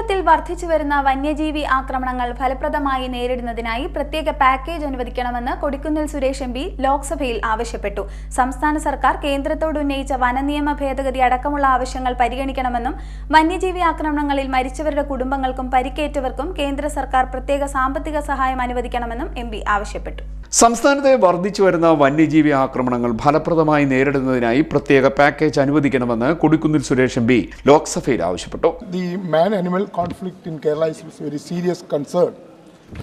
കേരളത്തിൽ വർദ്ധിച്ചു വരുന്ന വന്യജീവി ആക്രമണങ്ങൾ ഫലപ്രദമായി നേരിടുന്നതിനായി പ്രത്യേക പാക്കേജ് അനുവദിക്കണമെന്ന് കൊടിക്കുന്നിൽ സുരേഷ് എം ലോക്സഭയിൽ ആവശ്യപ്പെട്ടു. സംസ്ഥാന സർക്കാർ കേന്ദ്രത്തോട് ഉന്നയിച്ച വനനിയമ ഭേദഗതി അടക്കമുള്ള ആവശ്യങ്ങൾ പരിഗണിക്കണമെന്നും വന്യജീവി ആക്രമണങ്ങളിൽ മരിച്ചവരുടെ കുടുംബങ്ങൾക്കും പരിക്കേറ്റവർക്കും കേന്ദ്ര സർക്കാർ പ്രത്യേക സാമ്പത്തിക സഹായം അനുവദിക്കണമെന്നും എം ആവശ്യപ്പെട്ടു. സംസ്ഥാനത്തെ വർദ്ധിച്ചു വരുന്ന വന്യജീവി ആക്രമണങ്ങൾ ഫലപ്രദമായി നേരിടുന്നതിനായി പ്രത്യേക പാക്കേജ് അനുവദിക്കണമെന്ന് കൊടിക്കുന്നിൽ സുരേഷ് എം പി ലോക്സഭയിൽ ആവശ്യപ്പെട്ടു. The man animal conflict in Kerala is very serious concern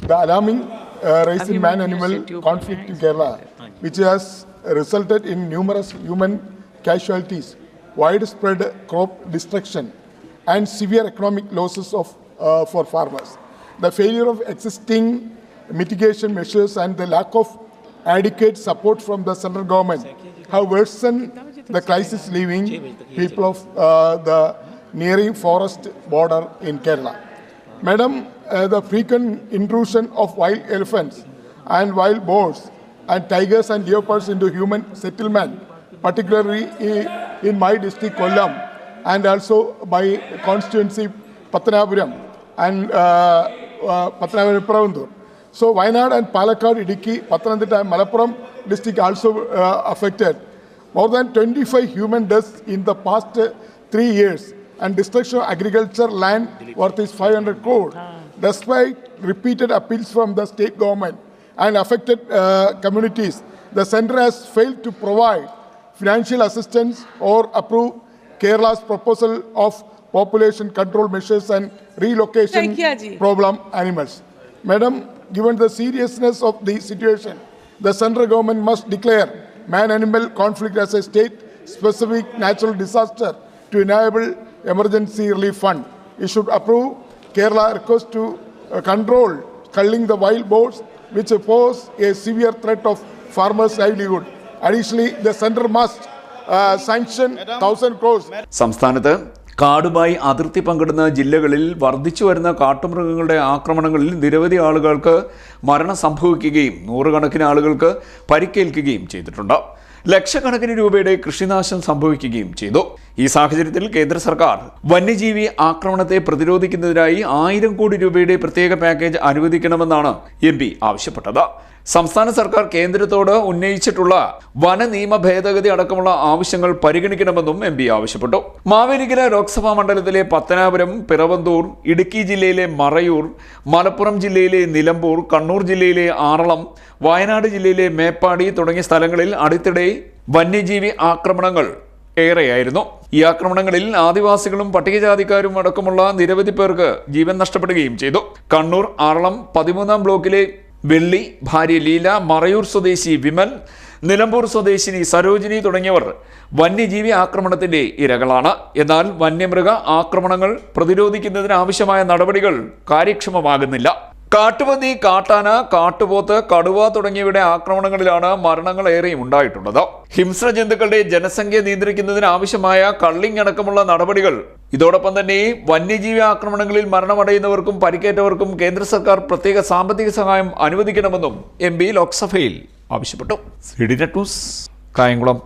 the alarming rise man animal conflict in which has resulted in numerous human casualties widespread crop destruction and severe economic losses of for farmers the failure of existing mitigation measures and the lack of adequate support from the central government have worsened the crisis leaving people of uh, the nearing forest border in Kerala. Madam, uh, the frequent intrusion of wild elephants and wild boars and tigers and leopards into human settlement, particularly in my district Kollam and also by constituency Patanapuram and uh, uh. So Wayanad and Palakkad, Idiki, Pathanamthitta and Malappuram district also uh, affected. More than 25 human deaths in the past uh, three years and destruction of agriculture land worth is 500 crore. Despite repeated appeals from the state government and affected uh, communities, the center has failed to provide financial assistance or approve Kerala's proposal of population control measures and relocation Thank you, Aji. problem animals. Madam, given the seriousness of the situation, the central government must declare man-animal conflict as a state-specific natural disaster to enable emergency relief fund. It should approve Kerala request to uh, control culling the wild boars, which pose a severe threat of farmers' livelihood. Additionally, the center must uh, sanction thousand crores സംസ്ഥാനത്ത് കാടുമായി അതിർത്തി പങ്കിടുന്ന ജില്ലകളിൽ വർദ്ധിച്ചു വരുന്ന കാട്ടുമൃഗങ്ങളുടെ ആക്രമണങ്ങളിൽ നിരവധി ആളുകൾക്ക് മരണം സംഭവിക്കുകയും നൂറുകണക്കിന് ആളുകൾക്ക് പരിക്കേൽക്കുകയും ചെയ്തിട്ടുണ്ട്. ലക്ഷക്കണക്കിന് രൂപയുടെ കൃഷിനാശം സംഭവിക്കുകയും ചെയ്തു. ഈ സാഹചര്യത്തിൽ കേന്ദ്ര സർക്കാർ വന്യജീവി ആക്രമണത്തെ പ്രതിരോധിക്കുന്നതിനായി ആയിരം കോടി രൂപയുടെ പ്രത്യേക പാക്കേജ് അനുവദിക്കണമെന്നാണ് എം ആവശ്യപ്പെട്ടത്. സംസ്ഥാന സർക്കാർ കേന്ദ്രത്തോട് ഉന്നയിച്ചിട്ടുള്ള വന നിയമ ഭേദഗതി അടക്കമുള്ള ആവശ്യങ്ങൾ പരിഗണിക്കണമെന്നും എം ആവശ്യപ്പെട്ടു. മാവേലിക്കര ലോക്സഭാ മണ്ഡലത്തിലെ പത്തനാപുരം പിറവന്തൂർ ഇടുക്കി ജില്ലയിലെ മറയൂർ മലപ്പുറം ജില്ലയിലെ നിലമ്പൂർ കണ്ണൂർ ജില്ലയിലെ ആറളം വയനാട് ജില്ലയിലെ മേപ്പാടി തുടങ്ങിയ സ്ഥലങ്ങളിൽ അടുത്തിടെ വന്യജീവി ആക്രമണങ്ങൾ ഏറെയായിരുന്നു. ഈ ആക്രമണങ്ങളിൽ ആദിവാസികളും പട്ടികജാതിക്കാരും അടക്കമുള്ള നിരവധി പേർക്ക് ജീവൻ നഷ്ടപ്പെടുകയും ചെയ്തു. കണ്ണൂർ ആറളം പതിമൂന്നാം ബ്ലോക്കിലെ വെള്ളി ഭാര്യ ലീല മറയൂർ സ്വദേശി വിമൻ നിലമ്പൂർ സ്വദേശിനി സരോജിനി തുടങ്ങിയവർ വന്യജീവി ആക്രമണത്തിന്റെ ഇരകളാണ്. എന്നാൽ വന്യമൃഗ ആക്രമണങ്ങൾ പ്രതിരോധിക്കുന്നതിന് ആവശ്യമായ നടപടികൾ കാര്യക്ഷമമാകുന്നില്ല. കാട്ടുപന്നി കാട്ടാന കാട്ടുപോത്ത് കടുവ തുടങ്ങിയവയുടെ ആക്രമണങ്ങളിലാണ് മരണങ്ങൾ ഏറെയും ഉണ്ടായിട്ടുള്ളത്. ഹിംസ്ര ജന്തുക്കളുടെ ജനസംഖ്യ നിയന്ത്രിക്കുന്നതിന് ആവശ്യമായ കള്ളിങ് അടക്കമുള്ള നടപടികൾ ഇതോടൊപ്പം തന്നെ വന്യജീവി ആക്രമണങ്ങളിൽ മരണമടയുന്നവർക്കും പരിക്കേറ്റവർക്കും കേന്ദ്ര സർക്കാർ പ്രത്യേക സാമ്പത്തിക സഹായം അനുവദിക്കണമെന്നും എം പി ലോക്സഭയിൽ ആവശ്യപ്പെട്ടു. കായംകുളം.